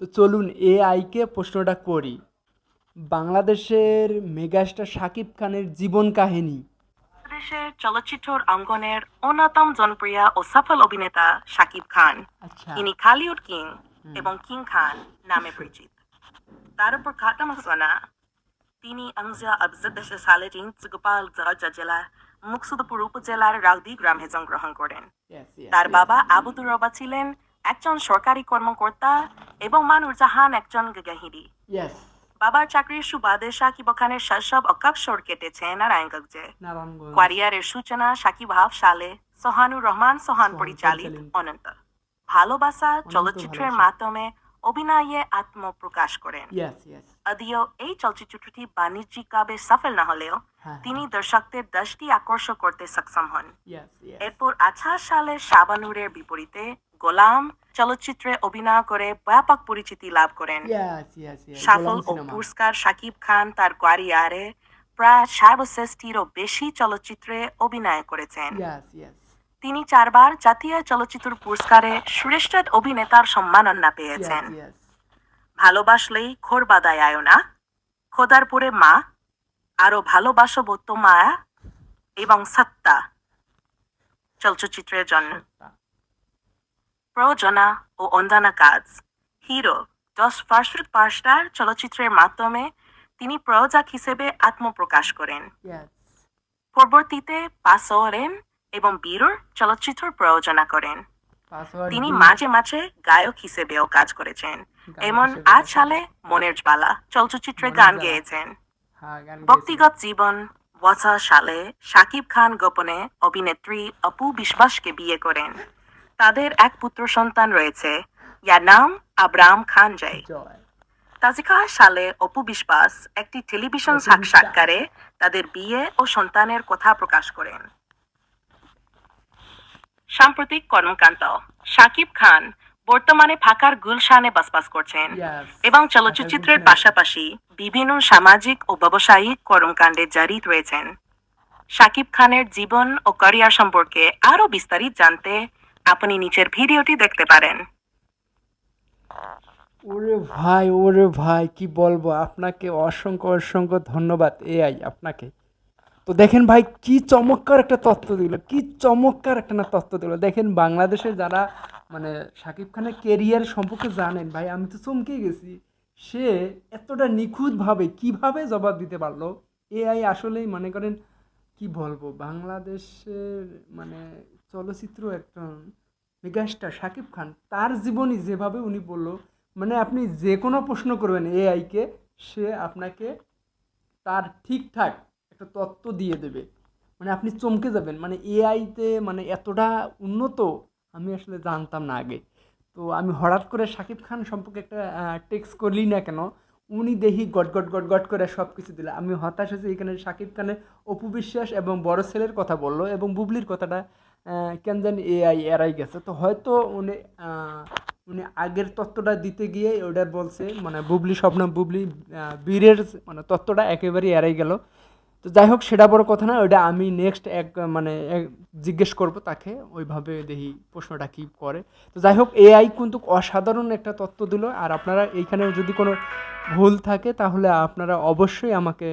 তো চলুন এআইকে প্রশ্নটা করি। বাংলাদেশের মেগাস্টার শাকিব খানের জীবন কাহিনী। বাংলাদেশের চলচ্চিত্র অঙ্গনের অন্যতম জনপ্রিয় ও সফল অভিনেতা শাকিব খান। আচ্ছা। ইনি খালিউড কিং এবং কিং খান নামে পরিচিত। তার উপর ঘটনা তিনি আংজা আবজদেশ সালে গোপাল জেলা মুকসুদপুর উপজেলার রাউদি গ্রামে জন্মগ্রহণ করেন। তার বাবা আবুদুর রবা ছিলেন একজন সরকারি কর্মকর্তা এবং মানুর জাহান একজন গাহিরি বাবার চাকরির সুবাদে সাকিব খানের শৈশব অকাক্ষর কেটেছে নারায়ণগঞ্জে। কোয়ারিয়ারের সূচনা সাকিব হাফ সালে সোহানুর রহমান সোহান পরিচালিত। অনন্ত। ভালোবাসা চলচ্চিত্রের মাধ্যমে অভিনয়ে আত্মপ্রকাশ করেন। যদিও এই চলচ্চিত্রটি বাণিজ্যিকভাবে সফল না হলেও হ্যাঁ তিনি দর্শকদের দৃষ্টি আকর্ষণ করতে সক্ষম হন। এরপর আঠাশ সালে শাবানুরের বিপরীতে গোলাম চলচ্চিত্রে অভিনয় করে ব্যাপক পরিচিতি লাভ করেন। সফল ও পুরস্কার শাকিব খান তার কোয়ারিয়ারে প্রায় সর্বশ্রেষ্ঠীরও বেশি চলচ্চিত্রে অভিনয় করেছেন। তিনি চারবার জাতীয় চলচ্চিত্র পুরস্কারে শ্রেষ্ঠ অভিনেতার সম্মাননা পেয়েছেন। ভালোবাসলেই খোর বাদায় আয় না। খোদারপুরে মা আরও ভালোবাসবো তো মায়া এবং সত্তা। চলচ্চিত্রের জন্য প্রযোজনা ও অন্যান্য কাজ। হিরো দশ ফার্স্ট পার্স্টার চলচ্চিত্রের মাধ্যমে তিনি প্রযোজক হিসেবে আত্মপ্রকাশ করেন। পরবর্তীতে পাসোরেন এবং বীরুর চলচ্চিত্র প্রযোজনা করেন। তিনি মাঝে মাঝে গায়ক হিসেবেও কাজ করেছেন। এমন আজ সালে মনের জ্বালা চলচ্চিত্রে গান গেয়েছেন। হ্যাঁ ব্যক্তিগত জীবন বছর সালে শাকিব খান গোপনে অভিনেত্রী অপু বিশ্বাসকে বিয়ে করেন। তাদের এক পুত্র সন্তান রয়েছে। যার নাম আব্রাম খান জয়। তাজিকা সালে অপু বিশ্বাস একটি টেলিভিশন সাক্ষাৎকারে তাদের বিয়ে ও সন্তানের কথা প্রকাশ করেন। সাম্প্রতিক কর্মকাণ্ড। শাকিব খান বর্তমানে ফাঁকার গুলশানে বাসবাস করছেন এবং চলচ্চিত্রের পাশাপাশি বিভিন্ন সামাজিক ও ব্যবসায়িক কর্মকাণ্ডে জড়িত রয়েছেন। শাকিব খানের জীবন ও ক্যারিয়ার সম্পর্কে আরও বিস্তারিত জানতে আপনি নিচের ভিডিওটি দেখতে পারেন। ওরে ভাই ওরে ভাই, কি বলব? আপনাকে অসংখ্য অসংখ্য ধন্যবাদ এআই আপনাকে। তো দেখেন ভাই, কি চমৎকার একটা তথ্য দিল, কি চমৎকার একটা না তথ্য দিল। দেখেন বাংলাদেশে যারা মানে শাকিব খানের কেরিয়ার সম্পর্কে জানেন, ভাই, আমি তো চমকে গেছি। সে এতটা নিখুঁতভাবে কীভাবে জবাব দিতে পারল? এআই আসলেই, মনে করেন, কি বলব? বাংলাদেশের মানে চলচ্চিত্র একজন মেগাস্টার শাকিব খান, তার জীবনী যেভাবে উনি বলল মানে আপনি যে কোনো প্রশ্ন করবেন এআইকে, সে আপনাকে তার ঠিকঠাক একটা তত্ত্ব দিয়ে দেবে। মানে আপনি চমকে যাবেন। মানে এআইতে মানে এতটা উন্নত, আমি আসলে জানতাম না আগে। তো আমি হঠাৎ করে শাকিব খান সম্পর্কে একটা টেক্সট করলি না কেন, উনি দেখি গট গট গট গট করে সব কিছু দিলে। আমি হতাশ হয়েছি, এখানে শাকিব খানের অপু বিশ্বাস এবং বড় ছেলের কথা বলল এবং বুবলির কথাটা কেন জানি এআই এরাই গেছে। তো হয়তো উনি উনি আগের তত্ত্বটা দিতে গিয়ে ওটা বলছে মানে বুবলি স্বপ্ন, বুবলি বীরের মানে তত্ত্বটা একেবারেই এড়াই গেল। তো যাই হোক, সেটা বড় কথা না ওটা আমি নেক্সট এক মানে জিজ্ঞেস করব তাকে, ওইভাবে দেখি প্রশ্নটা কী করে। তো যাই হোক এআই কিন্তু অসাধারণ একটা তত্ত্ব দিল, আর আপনারা এইখানে যদি কোনো ভুল থাকে, তাহলে আপনারা অবশ্যই আমাকে